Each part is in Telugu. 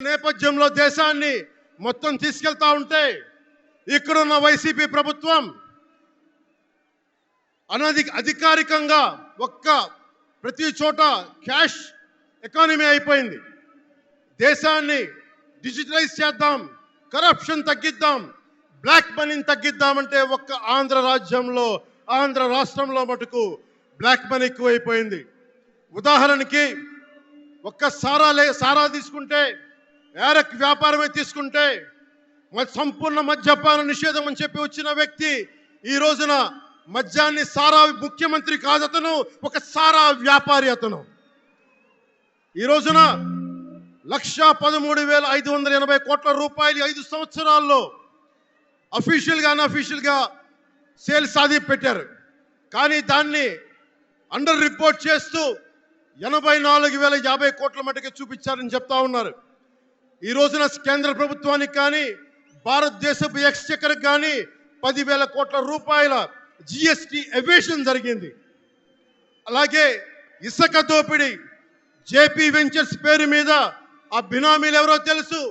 నేపథ్యంలో దేశాన్ని మొత్తం తీసుకెళ్తా ఉంటే ఇక్కడున్న వైసీపీ ప్రభుత్వం అనధి అధికారికంగా ఒక్క ప్రతి చోట క్యాష్ ఎకానమీ అయిపోయింది. దేశాన్ని డిజిటలైజ్ చేద్దాం కరప్షన్ తగ్గిద్దాం బ్లాక్ మనీని తగ్గిద్దామంటే ఒక్క ఆంధ్ర రాజ్యంలో ఆంధ్ర రాష్ట్రంలో మటుకు బ్లాక్ మనీ ఎక్కువైపోయింది. ఉదాహరణకి ఒక్క సారా లే సారా తీసుకుంటే ఏరక్ వ్యాపారమే తీసుకుంటే సంపూర్ణ మద్యపాన నిషేధం అని చెప్పి వచ్చిన వ్యక్తి ఈ రోజున మద్యాన్ని సారా ముఖ్యమంత్రి కాదు అతను ఒక సారా వ్యాపారి అతను. ఈ రోజున లక్ష పదమూడు వేల ఐదు వందల ఎనభై కోట్ల రూపాయలు ఐదు సంవత్సరాల్లో అఫీషియల్గా అన్అఫీషియల్గా సేల్స్ సాధి పెట్టారు. కానీ దాన్ని అండర్ రిపోర్ట్ చేస్తూ ఎనభై నాలుగు వేల యాభై కోట్ల మటుకే చూపించారని చెప్తా ఉన్నారు. ఈ రోజున కేంద్ర ప్రభుత్వానికి కానీ భారతదేశపు ఎక్స్చెక్కర్కి కానీ పదివేల కోట్ల రూపాయల జిఎస్టి ఎవేషన్ జరిగింది అలాగే ఇసుక దోపిడీ జేపీ వెంచర్స్ పేరు మీద ఆ బినామీలు ఎవరో తెలుసు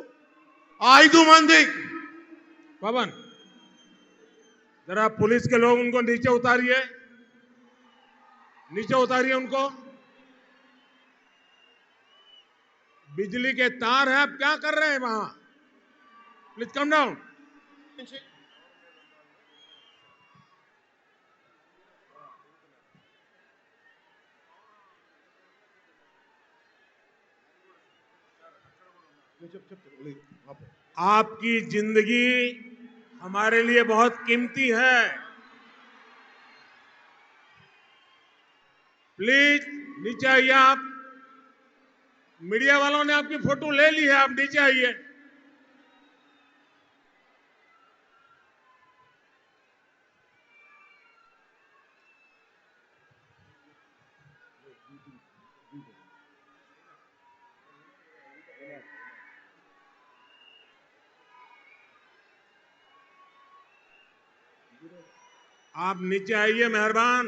ఆ ఐదు మంది पवन जरा पुलिस के लोग उनको नीचे उतारिए नीचे उतारिए उनको बिजली के तार हैं, आप क्या कर रहे हैं वहाँ? प्लीज़ कम डाउन आपकी ज़िंदगी हमारे लिए बहुत कीमती है। प्लीज़ नीचे आइए आप। मीडिया वालों ने आपकी फ़ोटो ले ली है, आप नीचे आइए। आप नीचे आइए, मेहरबान।